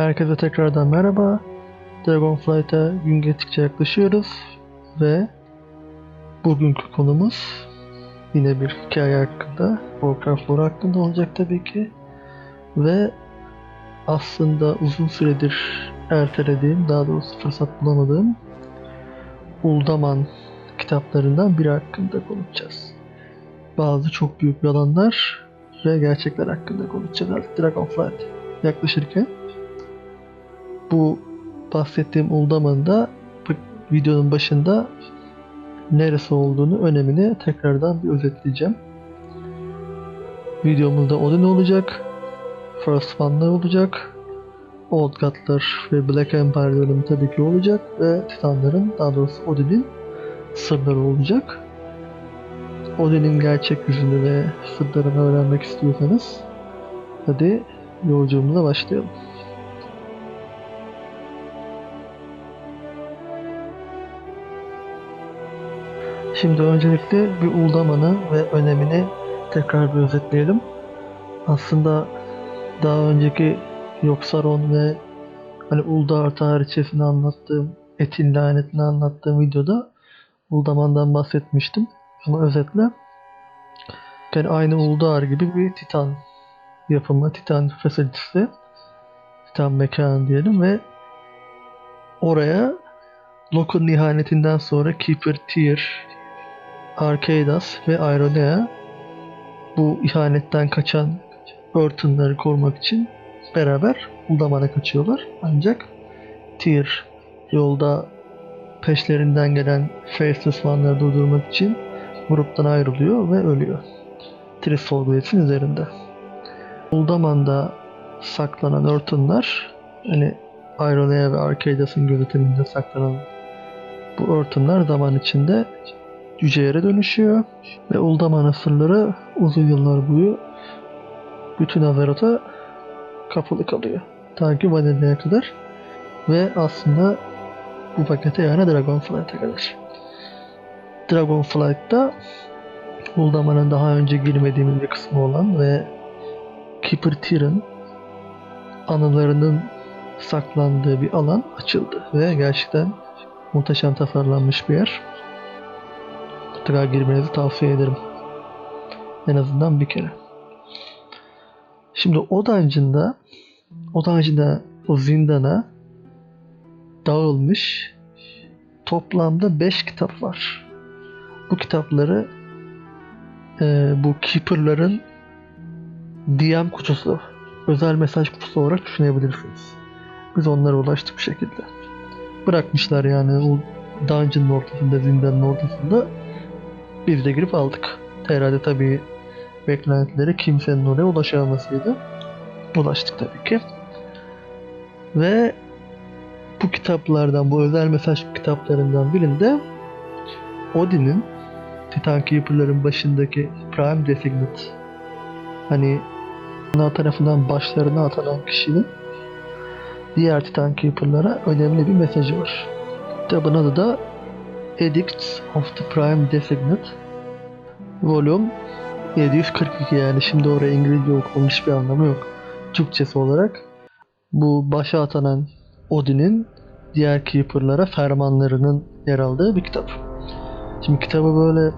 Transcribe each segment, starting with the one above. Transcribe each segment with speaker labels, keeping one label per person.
Speaker 1: Herkese tekrardan merhaba. Dragonflight'a gün geçtikçe yaklaşıyoruz ve bugünkü konumuz yine bir hikaye hakkında, Warcraft lore hakkında olacak tabii ki. Ve aslında uzun süredir ertelediğim, daha doğrusu fırsat bulamadığım Uldaman kitaplarından biri hakkında konuşacağız. Bazı çok büyük yalanlar ve gerçekler hakkında konuşacağız Dragonflight yaklaşırken. Bu bahsettiğim Uldaman'ın da videonun başında neresi olduğunu, önemini tekrardan bir özetleyeceğim. Videomuzda Odin olacak, First One'lar olacak, Old God'lar ve Black Empire bölümü tabii ki olacak ve Titanların, daha doğrusu Odin'in sırları olacak. Odin'in gerçek yüzünü ve sırlarını öğrenmek istiyorsanız hadi yolculuğumuza başlayalım. Şimdi öncelikle bir Uldaman'ı ve önemini tekrar bir özetleyelim. Aslında daha önceki Yoksaron ve hani Uldar tarihçesini anlattığım, Etin lanetini anlattığım videoda Uldaman'dan bahsetmiştim. Ama özetle yani aynı Uldar gibi bir Titan yapımı, Titan facility'si, Titan mekanı diyelim ve oraya Loki'nin ihanetinden sonra Keeper Tyr, Arcadas ve Ironea bu ihanetten kaçan Burton'ları korumak için beraber Uldaman'a kaçıyorlar. Ancak Tyr yolda peşlerinden gelen Faceless One'ları durdurmak için gruptan ayrılıyor ve ölüyor. Triss Folgulet'in üzerinde. Uldaman'da saklanan Örtünler hani Ironea ve Arcadas'ın gözetiminde saklanan bu Örtünler zaman içinde cücelere dönüşüyor ve Uldaman'ın sırları uzun yıllar boyu bütün Azeroth'a kapalı kalıyor. Ta ki Vanilla'ya kadar ve aslında bu pakete yani Dragonflight'a kadar. Dragonflight'ta Uldaman'ın daha önce girmediğimiz bir kısmı olan ve Keeper Tyr'ın anılarının saklandığı bir alan açıldı ve gerçekten muhteşem tasarlanmış bir yer. Mutlaka girmenizi tavsiye ederim. En azından bir kere. Şimdi o dungeon'da o dungeon'da o zindana dağılmış toplamda 5 kitap var. Bu kitapları e, bu Keeper'ların DM kutusu, özel mesaj kutusu olarak düşünebilirsiniz. Biz onlara ulaştık bu şekilde. Bırakmışlar yani o dungeon'ın ortasında, zindanın ortasında. Biz de girip aldık. Herhalde tabii beklentileri kimsenin oraya ulaşamamasıydı. Ulaştık tabii ki. Ve bu kitaplardan, bu özel mesaj kitaplarından birinde Odin'in Titan Keeper'ların başındaki Prime Designate hani ana tarafından başlarına atanan kişinin diğer Titan Keeper'lara önemli bir mesajı var. Kitabın adı da Edicts of the Prime Designate Volume 742 yani şimdi oraya İngilizce okunmuş bir anlamı yok. Türkçesi olarak bu başa atanan Odin'in diğer Keeper'lara fermanlarının yer aldığı bir kitap. Şimdi kitabı böyle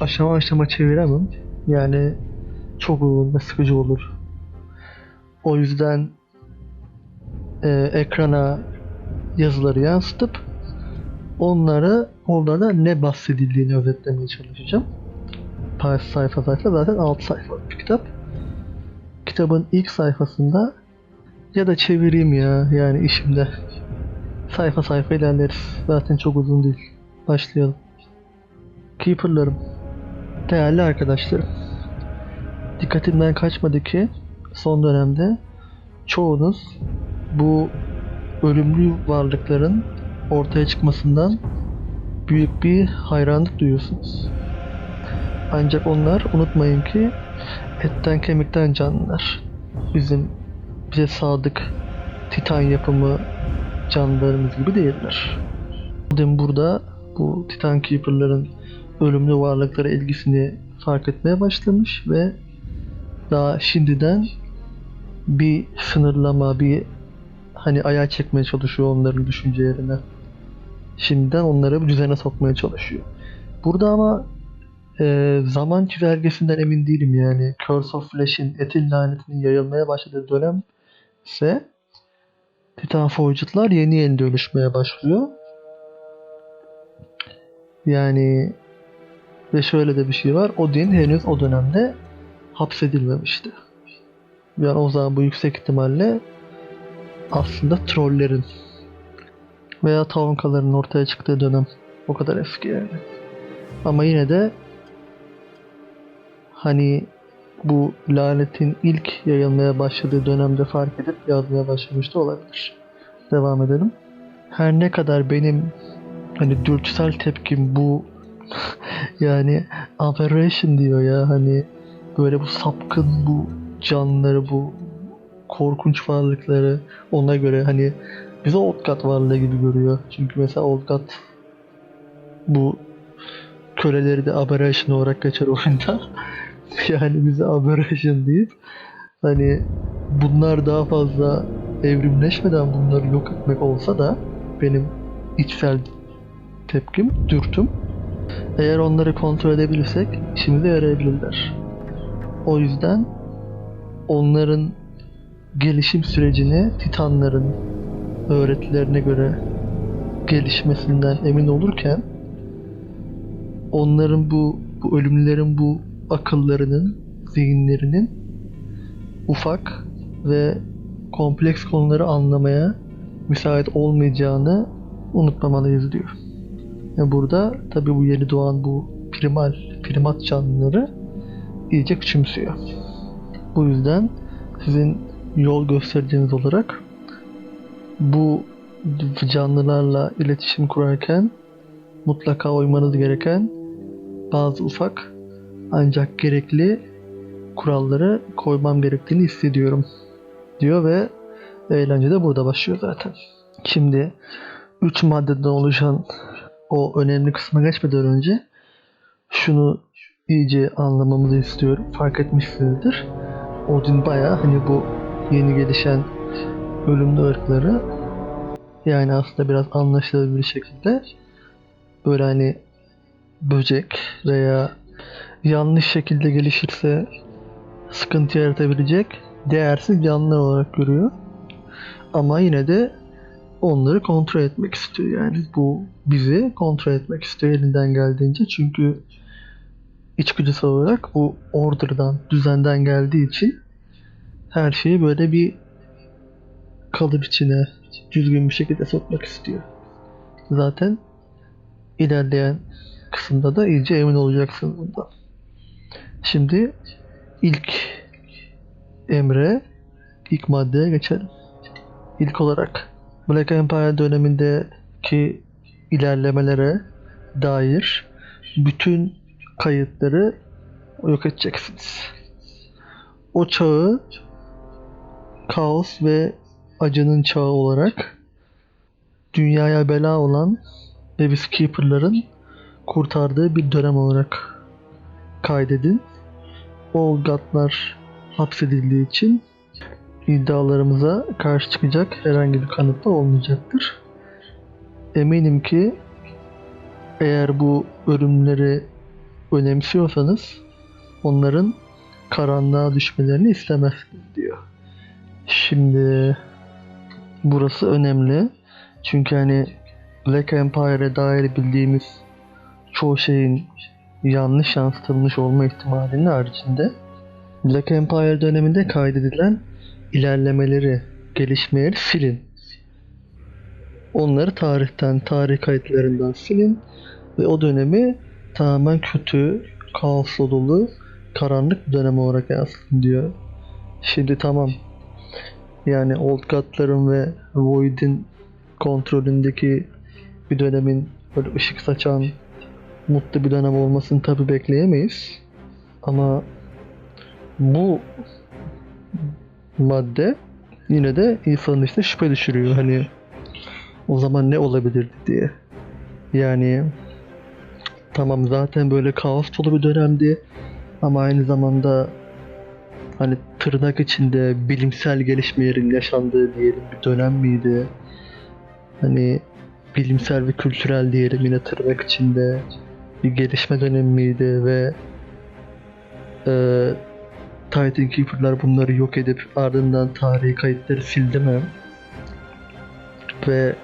Speaker 1: aşama aşama çeviremem. Yani çok uzun ve sıkıcı olur. O yüzden e, ekrana yazıları yansıtıp onları onlara ne bahsedildiğini özetlemeye çalışacağım. Paris sayfa sayfa zaten 6 sayfalık bir kitap. Kitabın ilk sayfasında ya da çevireyim ya yani işimde. Sayfa sayfa ilerleriz. Zaten çok uzun değil. Başlayalım. Keeper'larım. Değerli arkadaşlarım. Dikkatimden kaçmadı ki son dönemde çoğunuz bu ölümlü varlıkların ortaya çıkmasından büyük bir hayranlık duyuyorsunuz. Ancak onlar unutmayın ki etten kemikten canlılar. Bizim bize sadık titan yapımı canlılarımız gibi değiller. Odin burada bu Titan Keeper'ların ölümlü varlıklara ilgisini fark etmeye başlamış ve daha şimdiden bir sınırlama, bir hani ayağa çekmeye çalışıyor onların düşüncelerine. Şimdiden onları bir düzene sokmaya çalışıyor. Burada ama e, zaman çizelgesinden emin değilim yani. Curse of Flash'in etil lanetinin yayılmaya başladığı dönem ise Titan Forged'lar yeni yeni dönüşmeye başlıyor. Yani ve şöyle de bir şey var. Odin henüz o dönemde hapsedilmemişti. Yani o zaman bu yüksek ihtimalle aslında trollerin veya tavunkaların ortaya çıktığı dönem. O kadar eski yani. Ama yine de hani bu lanetin ilk yayılmaya başladığı dönemde fark edip yazmaya başlamış da olabilir. Devam edelim. Her ne kadar benim hani dürtüsel tepkim bu yani aberration diyor ya hani böyle bu sapkın bu canlıları bu korkunç varlıkları ona göre hani bize Outgat varlığı gibi görüyor. Çünkü mesela Outgat bu köleleri de aberration olarak geçer oyunda. yani bize aberration deyip hani bunlar daha fazla evrimleşmeden bunları yok etmek olsa da benim içsel tepkim, dürtüm eğer onları kontrol edebilirsek işimize yarayabilirler. O yüzden onların gelişim sürecini Titanların öğretilerine göre gelişmesinden emin olurken onların bu, bu ölümlerin bu akıllarının, zihinlerinin ufak ve kompleks konuları anlamaya müsait olmayacağını unutmamalıyız diyor. Ve burada tabi bu yeni doğan bu primal, primat canlıları iyice küçümsüyor. Bu yüzden sizin yol gösterdiğiniz olarak bu canlılarla iletişim kurarken mutlaka uymanız gereken bazı ufak ancak gerekli kuralları koymam gerektiğini hissediyorum diyor ve eğlence de burada başlıyor zaten. Şimdi 3 maddeden oluşan o önemli kısma geçmeden önce şunu iyice anlamamızı istiyorum. Fark etmişsinizdir. Odin bayağı hani bu yeni gelişen ölümlü ırkları yani aslında biraz anlaşılır bir şekilde böyle hani böcek veya yanlış şekilde gelişirse sıkıntı yaratabilecek değersiz canlılar olarak görüyor. Ama yine de onları kontrol etmek istiyor yani bu bizi kontrol etmek istiyor elinden geldiğince çünkü içgüdüsel olarak bu order'dan, düzenden geldiği için her şeyi böyle bir kalıp içine düzgün bir şekilde sokmak istiyor. Zaten ilerleyen kısımda da iyice emin olacaksın bundan. Şimdi ilk emre, ilk maddeye geçelim. İlk olarak Black Empire dönemindeki ilerlemelere dair bütün kayıtları yok edeceksiniz. O çağı kaos ve acının çağı olarak dünyaya bela olan biz Keeper'ların kurtardığı bir dönem olarak kaydedin. Olgatlar hapsedildiği için iddialarımıza karşı çıkacak herhangi bir kanıt da olmayacaktır. Eminim ki eğer bu ölümleri önemsiyorsanız onların karanlığa düşmelerini istemezsiniz diyor. Şimdi burası önemli. Çünkü hani Black Empire'e dair bildiğimiz çoğu şeyin yanlış yansıtılmış olma ihtimalinin haricinde Black Empire döneminde kaydedilen ilerlemeleri, gelişmeleri silin. Onları tarihten, tarih kayıtlarından silin ve o dönemi tamamen kötü, kaosla dolu, karanlık bir dönem olarak yansıtın diyor. Şimdi tamam. Yani Old God'ların ve Void'in kontrolündeki bir dönemin böyle ışık saçan mutlu bir dönem olmasını tabi bekleyemeyiz. Ama bu madde yine de insanın işte şüphe düşürüyor. Hani o zaman ne olabilir diye. Yani tamam zaten böyle kaos dolu bir dönemdi ama aynı zamanda hani tırnak içinde bilimsel gelişmelerin yaşandığı diyelim bir dönem miydi? Hani bilimsel ve kültürel diyelim yine tırnak içinde bir gelişme dönemi miydi ve e, Titan Keeper'lar bunları yok edip ardından tarihi kayıtları sildi mi? Ve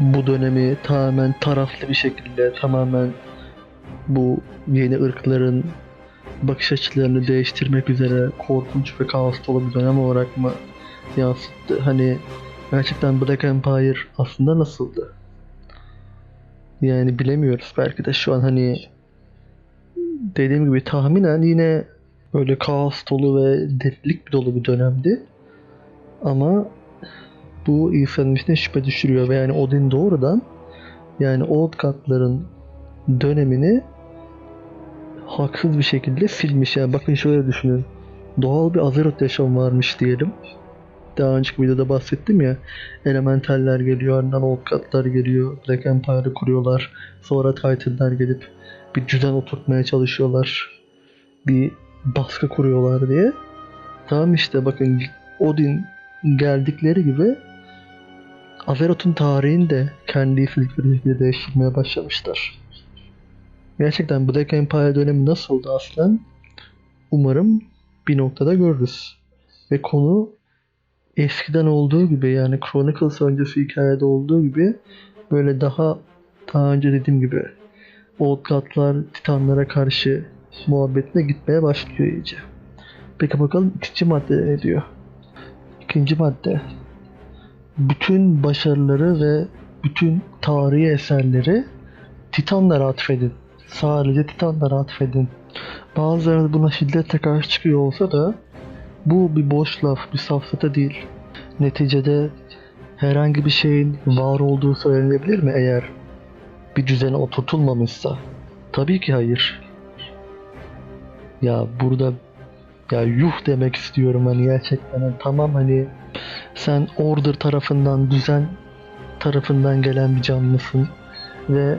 Speaker 1: bu dönemi tamamen taraflı bir şekilde tamamen bu yeni ırkların bakış açılarını değiştirmek üzere korkunç ve kaos dolu bir dönem olarak mı yansıttı? Hani gerçekten Black Empire aslında nasıldı? Yani bilemiyoruz belki de şu an hani dediğim gibi tahminen yine böyle kaos dolu ve delilik dolu bir dönemdi. Ama bu insanın içine şüphe düşürüyor ve yani Odin doğrudan yani Old God'ların dönemini haksız bir şekilde silmiş. Yani bakın şöyle düşünün. Doğal bir Azeroth yaşam varmış diyelim. Daha önceki videoda bahsettim ya. Elementaller geliyor, ardından Old God'lar geliyor. Black Empire'ı kuruyorlar. Sonra Titan'lar gelip bir düzen oturtmaya çalışıyorlar. Bir baskı kuruyorlar diye. Tamam işte bakın Odin geldikleri gibi Azeroth'un tarihini de kendi istedikleri şekilde değiştirmeye başlamışlar. Gerçekten Black Empire dönemi nasıldı aslen? Umarım bir noktada görürüz. Ve konu eskiden olduğu gibi yani Chronicles öncesi hikayede olduğu gibi böyle daha daha önce dediğim gibi Old God'lar Titanlara karşı muhabbetine gitmeye başlıyor iyice. Peki bakalım ikinci madde ne diyor? İkinci madde bütün başarıları ve bütün tarihi eserleri Titanlara atfedin. Sadece Titanlara atfedin. Bazıları buna şiddetle karşı çıkıyor olsa da bu bir boş laf, bir safsata değil. Neticede herhangi bir şeyin var olduğu söylenebilir mi eğer bir düzene oturtulmamışsa? Tabii ki hayır. Ya burada ya yuh demek istiyorum hani gerçekten hani tamam hani sen order tarafından düzen tarafından gelen bir canlısın ve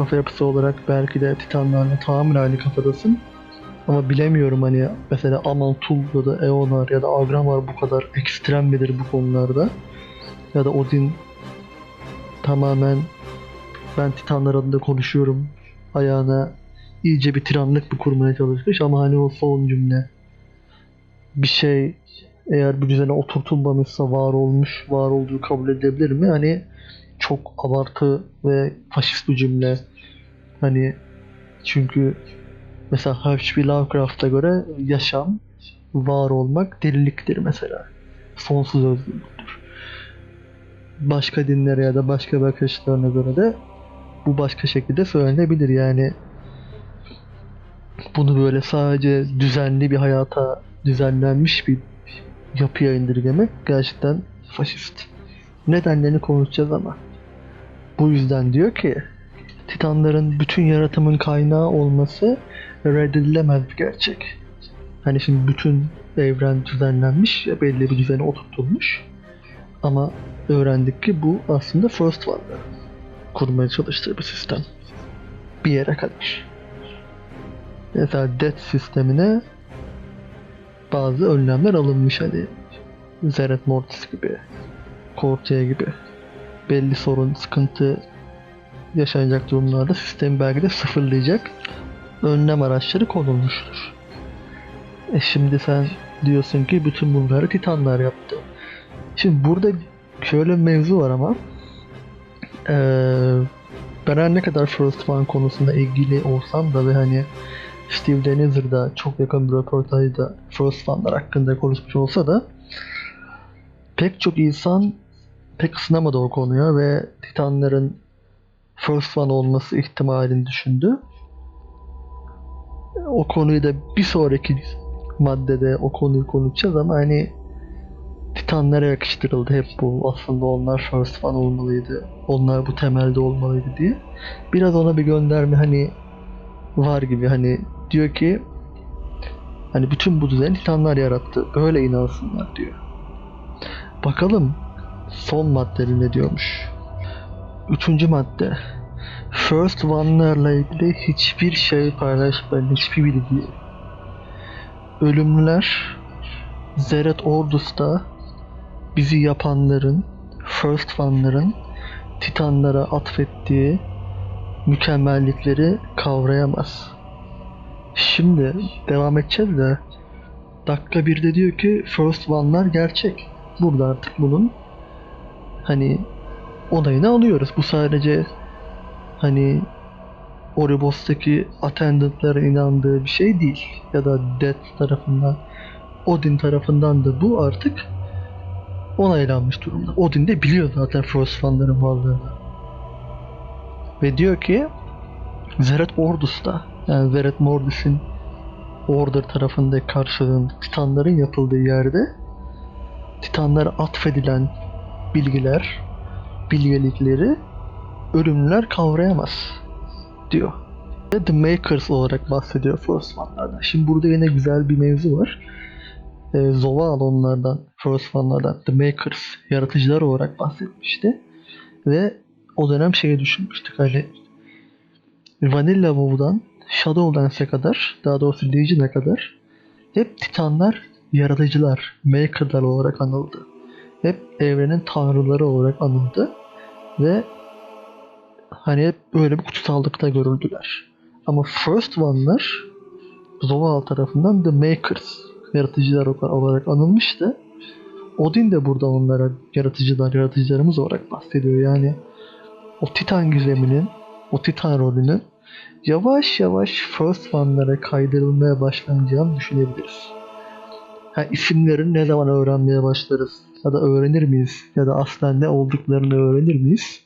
Speaker 1: kafa yapısı olarak belki de Titanlarla tamamen aynı kafadasın. Ama bilemiyorum hani mesela Amantul ya da Eonar ya da Agramar bu kadar ekstrem midir bu konularda? Ya da Odin tamamen ben Titanlar adında konuşuyorum ayağına iyice bir tiranlık bir kurmaya çalışmış ama hani o son cümle bir şey eğer bir düzene oturtulmamışsa var olmuş, var olduğu kabul edilebilir mi? Hani çok abartı ve faşist bir cümle. Hani çünkü mesela H.P. Lovecraft'a göre yaşam, var olmak deliliktir mesela. Sonsuz özgürlüktür. Başka dinlere ya da başka bakış açılarına göre de bu başka şekilde söylenebilir yani. Bunu böyle sadece düzenli bir hayata düzenlenmiş bir yapıya indirgemek gerçekten faşist. Nedenlerini konuşacağız ama. Bu yüzden diyor ki Titanların bütün yaratımın kaynağı olması reddedilemez bir gerçek. Hani şimdi bütün evren düzenlenmiş belli bir düzene oturtulmuş. Ama öğrendik ki bu aslında First One'da kurmaya çalıştığı bir sistem. Bir yere kadar. Mesela Death sistemine bazı önlemler alınmış hani Zeret Mortis gibi Cortea gibi belli sorun, sıkıntı yaşanacak durumlarda sistemi belki de sıfırlayacak önlem araçları konulmuştur. E şimdi sen diyorsun ki bütün bunları Titanlar yaptı. Şimdi burada şöyle bir mevzu var ama eee ben her ne kadar First konusunda ilgili olsam da ve hani Steve Denizer da çok yakın bir röportajda First hakkında konuşmuş olsa da pek çok insan pek ısınamadı o konuya ve Titanların First One olması ihtimalini düşündü. O konuyu da bir sonraki maddede o konuyu konuşacağız ama hani Titanlara yakıştırıldı hep bu. Aslında onlar First One olmalıydı. Onlar bu temelde olmalıydı diye. Biraz ona bir gönderme hani var gibi hani diyor ki hani bütün bu düzeni Titanlar yarattı. Böyle inansınlar diyor. Bakalım son maddeli ne diyormuş. Üçüncü madde. First One'larla ilgili hiçbir şey paylaşmayın, hiçbir bilgi. ölümlüler Zeret Ordus'ta bizi yapanların, First One'ların Titanlara atfettiği mükemmellikleri kavrayamaz. Şimdi devam edeceğiz de dakika birde diyor ki First One'lar gerçek. Burada artık bunun hani onayını alıyoruz. Bu sadece hani Oribos'taki attendantların inandığı bir şey değil. Ya da Death tarafından, Odin tarafından da bu artık onaylanmış durumda. Odin de biliyor zaten First One'ların varlığını. Ve diyor ki Zeret Ordus'ta yani Zeret Mordus'un Order tarafındaki karşılığında Titanların yapıldığı yerde Titanlara atfedilen bilgiler, bilgelikleri ölümlüler kavrayamaz diyor. Ve The Makers olarak bahsediyor First One'lardan. Şimdi burada yine güzel bir mevzu var. Ee, Zoval onlardan, First One'lardan, The Makers, yaratıcılar olarak bahsetmişti. Ve o dönem şeyi düşünmüştük hani Vanilla WoW'dan Shadow Dance'e kadar, daha doğrusu Legion'e kadar hep Titanlar yaratıcılar, Maker'lar olarak anıldı. Hep evrenin tanrıları olarak anıldı. Ve hani böyle bir kutsallıkta görüldüler. Ama First One'lar Zoval tarafından The Makers, yaratıcılar olarak anılmıştı. Odin de burada onlara yaratıcılar, yaratıcılarımız olarak bahsediyor. Yani o Titan gizeminin, o Titan rolünün yavaş yavaş First One'lara kaydırılmaya başlanacağını düşünebiliriz. Ha, isimlerini ne zaman öğrenmeye başlarız? Ya da öğrenir miyiz? Ya da aslen ne olduklarını öğrenir miyiz?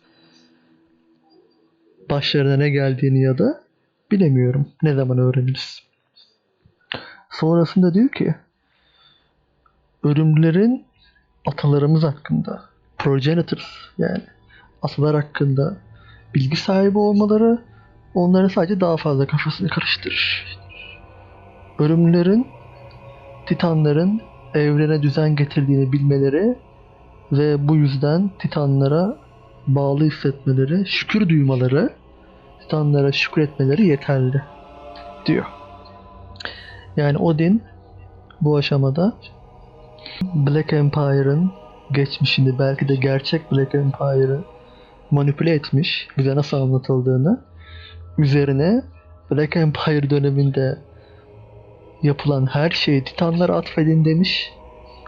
Speaker 1: Başlarına ne geldiğini ya da bilemiyorum. Ne zaman öğreniriz? Sonrasında diyor ki ölümlülerin atalarımız hakkında progenitors yani atalar hakkında bilgi sahibi olmaları onların sadece daha fazla kafasını karıştırır. Ölümlülerin Titanların evrene düzen getirdiğini bilmeleri ve bu yüzden Titanlara bağlı hissetmeleri, şükür duymaları, Titanlara şükretmeleri yeterli diyor. Yani Odin bu aşamada Black Empire'ın geçmişini belki de gerçek Black Empire'ı manipüle etmiş, bize nasıl anlatıldığını üzerine Black Empire döneminde yapılan her şeyi Titanlara atfedin demiş.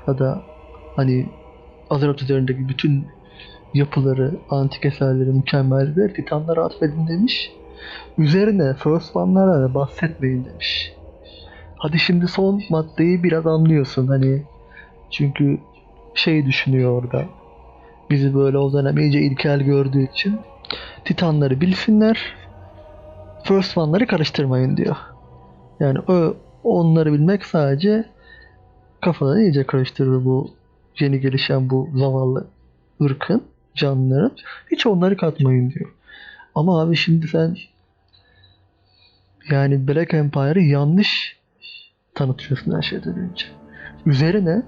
Speaker 1: Ya da hani Azeroth üzerindeki bütün yapıları, antik eserleri, mükemmellikleri Titanlara atfedin demiş. Üzerine First One'lara da bahsetmeyin demiş. Hadi şimdi son maddeyi biraz anlıyorsun hani çünkü şey düşünüyor orada. Bizi böyle o dönem iyice ilkel gördüğü için Titanları bilsinler. First One'ları karıştırmayın diyor. Yani o onları bilmek sadece kafaları iyice karıştırır bu yeni gelişen bu zavallı ırkın, canlıların. Hiç onları katmayın diyor. Ama abi şimdi sen yani Black Empire'ı yanlış tanıtıyorsun her şeyden önce. Üzerine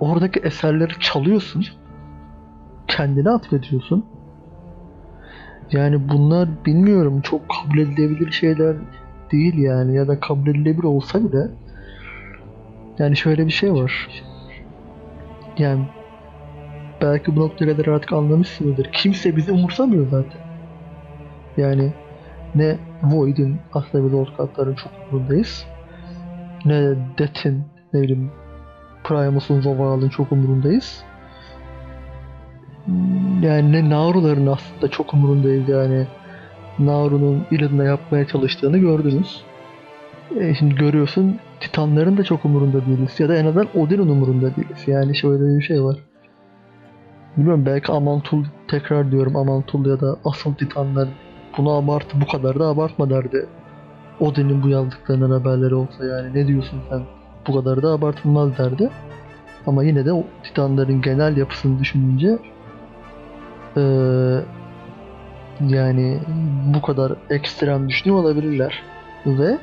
Speaker 1: oradaki eserleri çalıyorsun. Kendine atfediyorsun. Yani bunlar bilmiyorum çok kabul edilebilir şeyler değil yani ya da kabul edilebilir olsa bile yani şöyle bir şey var. Yani belki bu noktaya kadar artık anlamışsınızdır. Kimse bizi umursamıyor zaten. Yani ne Void'in aslında bir Lord Kartların çok umurundayız. Ne de Death'in ne bileyim Primus'un Zoval'ın çok umurundayız. Yani ne Nauru'ların aslında çok umurundayız yani. Nauru'nun Illidan'a yapmaya çalıştığını gördünüz. E şimdi görüyorsun Titanların da çok umurunda değiliz. Ya da en azından Odin'in umurunda değiliz. Yani şöyle bir şey var. Bilmiyorum belki Amantul tekrar diyorum Amantul ya da asıl Titanlar bunu abartı bu kadar da abartma derdi. Odin'in bu yazdıklarından haberleri olsa yani ne diyorsun sen bu kadar da abartılmaz derdi. Ama yine de o Titanların genel yapısını düşününce eee yani bu kadar ekstrem düşünüyor olabilirler. Ve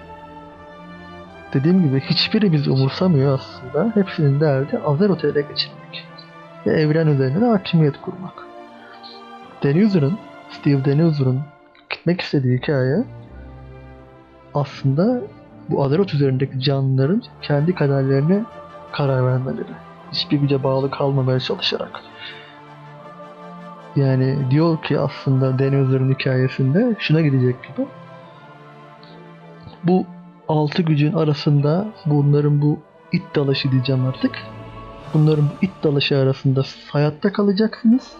Speaker 1: dediğim gibi hiçbiri bizi umursamıyor aslında. Hepsinin derdi Azeroth'u ele geçirmek. Ve evren üzerine de hakimiyet kurmak. Denuser'ın, Steve Denuser'ın gitmek istediği hikaye aslında bu Azeroth üzerindeki canlıların kendi kaderlerine karar vermeleri. Hiçbir güce bağlı kalmamaya çalışarak. Yani diyor ki aslında Denizler'in hikayesinde şuna gidecek gibi. Bu altı gücün arasında bunların bu it dalaşı diyeceğim artık. Bunların bu it dalaşı arasında hayatta kalacaksınız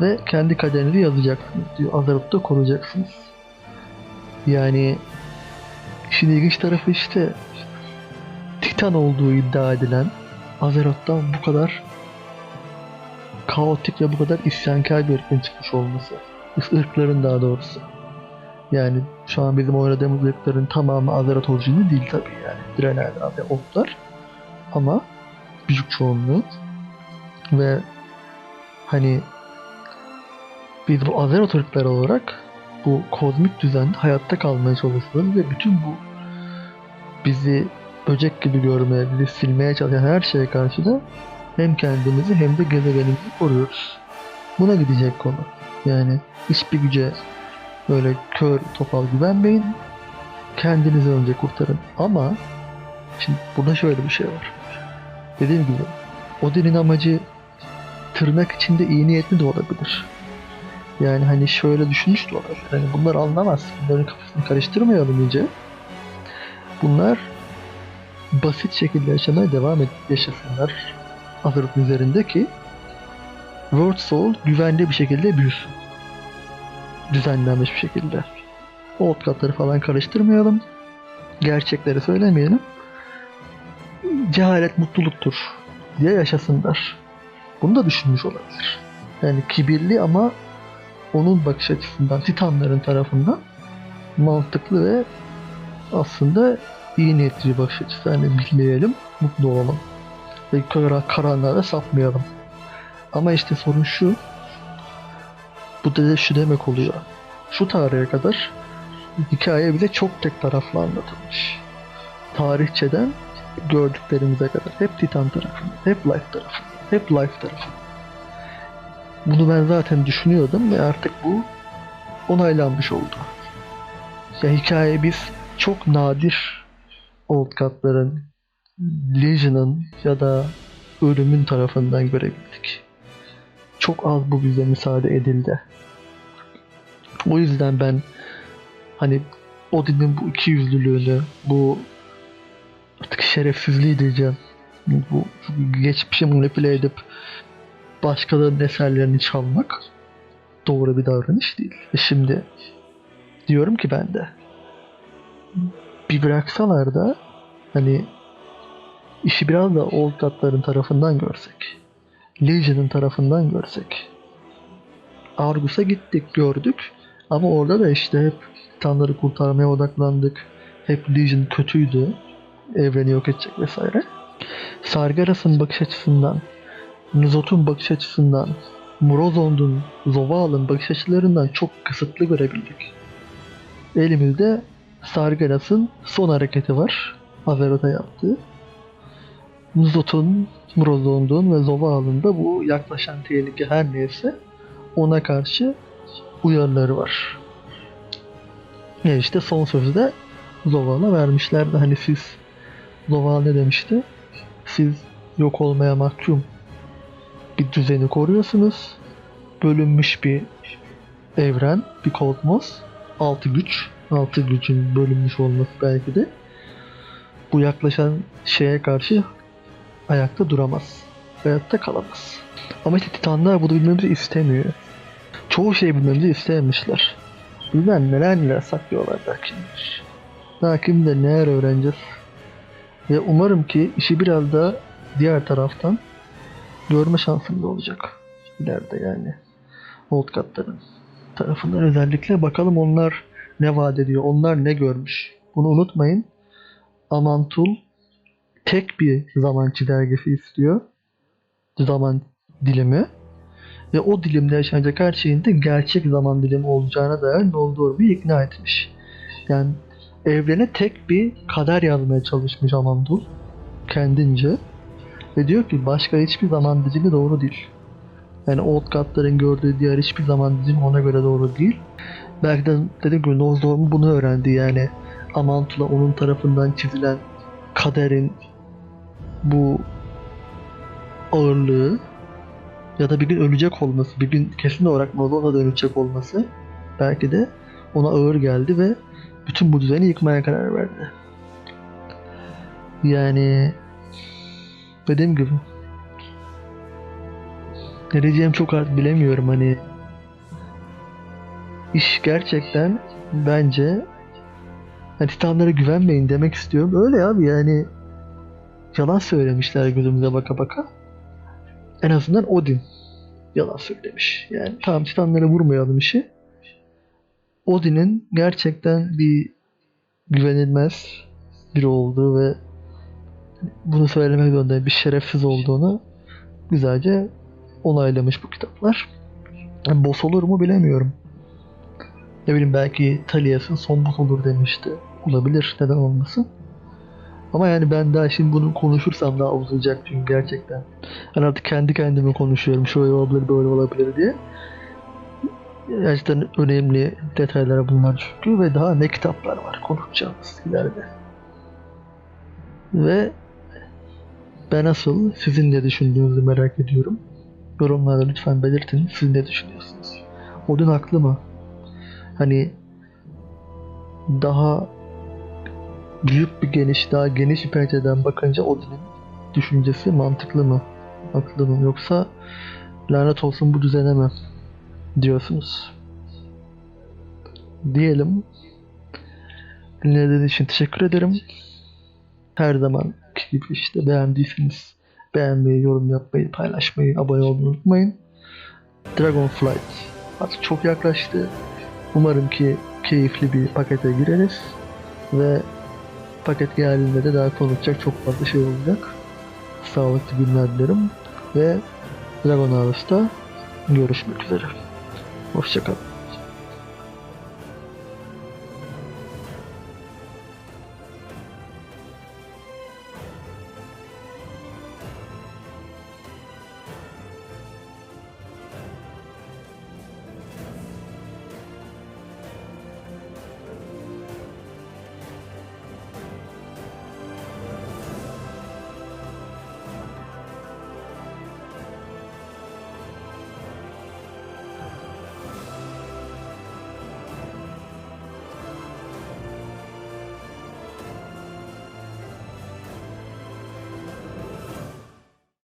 Speaker 1: ve kendi kaderinizi yazacaksınız diyor. Azeroth'ta koruyacaksınız. Yani işin ilginç tarafı işte Titan olduğu iddia edilen Azeroth'tan bu kadar kaotik ve bu kadar isyankar bir ırkın çıkmış olması. Irkların daha doğrusu. Yani şu an bizim oynadığımız ırkların tamamı Azeroth orijini değil tabii yani. Draenei'ler ve Orklar. Ama büyük çoğunluğu ve hani biz bu Azeroth ırkları olarak bu kozmik düzende hayatta kalmaya çalışıyoruz ve bütün bu bizi böcek gibi görmeye, bizi silmeye çalışan her şeye karşı da hem kendimizi hem de gezegenimizi koruyoruz. Buna gidecek konu. Yani hiçbir güce böyle kör topal güvenmeyin. Kendinizi önce kurtarın. Ama şimdi burada şöyle bir şey var. Dediğim gibi Odin'in amacı tırnak içinde iyi niyetli de olabilir. Yani hani şöyle düşünmüş de olabilir. Hani bunlar anlamaz. Bunların kafasını karıştırmayalım iyice. Bunlar basit şekilde yaşamaya devam et yaşasınlar. Azeroth'un üzerinde ki World Soul güvenli bir şekilde büyüsün. Düzenlenmiş bir şekilde. Old katları falan karıştırmayalım. Gerçekleri söylemeyelim. Cehalet mutluluktur diye yaşasınlar. Bunu da düşünmüş olabilir. Yani kibirli ama onun bakış açısından, Titanların tarafından mantıklı ve aslında iyi niyetli bir bakış açısı. Yani bilmeyelim, mutlu olalım. Ve kara, karanlığa da sapmayalım. Ama işte sorun şu. Bu da şu demek oluyor. Şu tarihe kadar hikaye bize çok tek taraflı anlatılmış. Tarihçeden gördüklerimize kadar. Hep Titan tarafında, hep Life tarafında, hep Life tarafında. Bunu ben zaten düşünüyordum ve artık bu onaylanmış oldu. Ya hikaye biz çok nadir Old God'ların, Legion'ın ya da ölümün tarafından görebildik. Çok az bu bize müsaade edildi. O yüzden ben hani Odin'in bu iki yüzlülüğünü, bu artık şerefsizliği diyeceğim. Bu geçmişi manipüle edip başkalarının eserlerini çalmak doğru bir davranış değil. E şimdi diyorum ki ben de bir bıraksalar da hani işi biraz da Old God'ların tarafından görsek. Legion'ın tarafından görsek. Argus'a gittik gördük ama orada da işte hep Tanrı'ları kurtarmaya odaklandık. Hep Legion kötüydü. Evreni yok edecek vesaire. Sargeras'ın bakış açısından Nuzot'un bakış açısından, Murozond'un, Zoval'ın bakış açılarından çok kısıtlı görebildik. Elimizde Sargeras'ın son hareketi var. Azeroth'a yaptığı. Nuzot'un, Murozond'un ve Zoval'ın da bu yaklaşan tehlike her neyse ona karşı uyarıları var. Ya işte son sözü de Zoval'a vermişlerdi. Hani siz Zoval ne demişti? Siz yok olmaya mahkum bir düzeni koruyorsunuz. Bölünmüş bir evren, bir kozmos. Altı güç. Altı gücün bölünmüş olması belki de. Bu yaklaşan şeye karşı ayakta duramaz. Hayatta kalamaz. Ama işte Titanlar bunu bilmemizi istemiyor. Çoğu şey bilmemizi istememişler. Bilmem neler neler saklıyorlar. Daha kim de neler öğreneceğiz. Ve umarım ki işi biraz da diğer taraftan görme şansım olacak ileride yani. Old God'ların tarafından özellikle bakalım onlar ne vaat ediyor, onlar ne görmüş. Bunu unutmayın. Amantul tek bir zaman çizelgesi istiyor. Zaman dilimi. Ve o dilimde yaşanacak her şeyin de gerçek zaman dilimi olacağına dair Noldor'u ikna etmiş. Yani evrene tek bir kader yazmaya çalışmış Amantul. Kendince. Ve diyor ki başka hiçbir zaman dilimi doğru değil. Yani Old God'ların gördüğü diğer hiçbir zaman dilimi ona göre doğru değil. Belki de dediğim gibi Nozdorm bunu öğrendi yani. Amantula onun tarafından çizilen kaderin bu ağırlığı ya da bir gün ölecek olması, bir gün kesin olarak Malon'a dönecek olması belki de ona ağır geldi ve bütün bu düzeni yıkmaya karar verdi. Yani dediğim gibi ne diyeceğim çok artık bilemiyorum hani iş gerçekten bence hani Titanlara güvenmeyin demek istiyorum. Öyle abi yani yalan söylemişler gözümüze baka baka. En azından Odin yalan söylemiş. Yani tamam Titanlara vurmayalım işi. Odin'in gerçekten bir güvenilmez biri olduğu ve bunu söylemek zorunda bir şerefsiz olduğunu güzelce onaylamış bu kitaplar. Yani boss olur mu bilemiyorum. Ne bileyim belki Talias'ın son boss olur demişti. Olabilir neden olmasın. Ama yani ben daha şimdi bunu konuşursam daha uzayacak çünkü gerçekten. Ben artık kendi kendime konuşuyorum. Şöyle olabilir böyle olabilir diye. Gerçekten önemli detaylar bunlar çünkü ve daha ne kitaplar var konuşacağımız ileride. Ve ben asıl sizin ne düşündüğünüzü merak ediyorum. Yorumlarda lütfen belirtin. Siz ne düşünüyorsunuz? Odin haklı mı? Hani daha büyük bir geniş, daha geniş bir pencereden bakınca Odin'in düşüncesi mantıklı mı? Haklı mı? Yoksa lanet olsun bu düzene mi? Diyorsunuz. Diyelim. Dinlediğiniz için teşekkür ederim. Her zaman gibi işte beğendiyseniz beğenmeyi, yorum yapmayı, paylaşmayı, abone olmayı unutmayın. Dragonflight artık çok yaklaştı. Umarım ki keyifli bir pakete gireriz ve paket geldiğinde de daha konuşacak çok fazla şey olacak. Sağlıklı günler dilerim ve Dragon Ağustos'ta görüşmek üzere. Hoşçakalın.